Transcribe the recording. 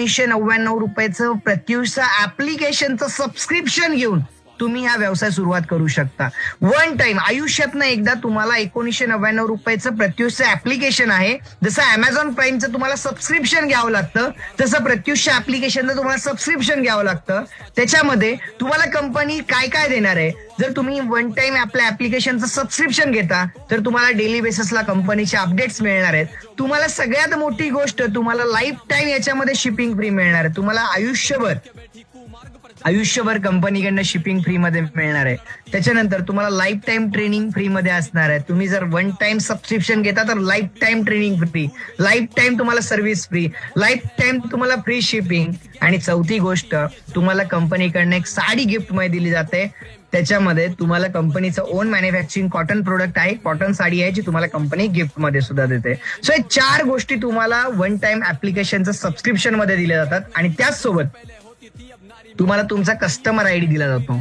एकोणीसशे नव्याण्णव रुपयाचं प्रत्युषा ऍप्लिकेशनचं सबस्क्रिप्शन घेऊन. तुम्ही हा व्यवसाय सुरुवात करू शकता. वन टाइम आयुष्यातनं एकदा तुम्हाला एकोणीसशे नव्याण्णव रुपयाचं प्रत्युषचं ऍप्लिकेशन आहे. जसं अमेझॉन प्राईमचं तुम्हाला सबस्क्रिप्शन घ्यावं लागतं तसं प्रत्युषच्या ऍप्लिकेशनचं तुम्हाला सबस्क्रिप्शन घ्यावं लागतं. त्याच्यामध्ये तुम्हाला कंपनी काय काय देणार आहे? जर तुम्ही वन टाइम आपल्या ऍप्लिकेशनचं सबस्क्रिप्शन घेता तर तुम्हाला डेली बेसिसला कंपनीचे अपडेट्स मिळणार आहेत. तुम्हाला सगळ्यात मोठी गोष्ट तुम्हाला लाईफ टाईम याच्यामध्ये शिपिंग फ्री मिळणार आहे. तुम्हाला आयुष्यभर. आयुष्यभर कंपनीकडनं शिपिंग फ्री मध्ये मिळणार आहे. त्याच्यानंतर तुम्हाला लाईफ टाईम ट्रेनिंग फ्री मध्ये असणार आहे. तुम्ही जर वन टाइम सबस्क्रिप्शन घेता तर life time training free life time तुम्हाला सर्व्हिस फ्री लाईफ टाईम तुम्हाला फ्री शिपिंग आणि चौथी गोष्ट तुम्हाला कंपनीकडनं एक साडी गिफ्टमध्ये दिली जाते. त्याच्यामध्ये तुम्हाला कंपनीचं ओन मॅन्युफॅक्चरिंग कॉटन प्रोडक्ट आहे. कॉटन साडी आहे जी तुम्हाला कंपनी गिफ्टमध्ये सुद्धा देते. सो हे चार गोष्टी तुम्हाला वन टाइम ऍप्लिकेशनचं सबस्क्रिप्शनमध्ये दिल्या जातात. आणि त्याचसोबत तुम्हाला तुमचा कस्टमर आयडी दिला जातो.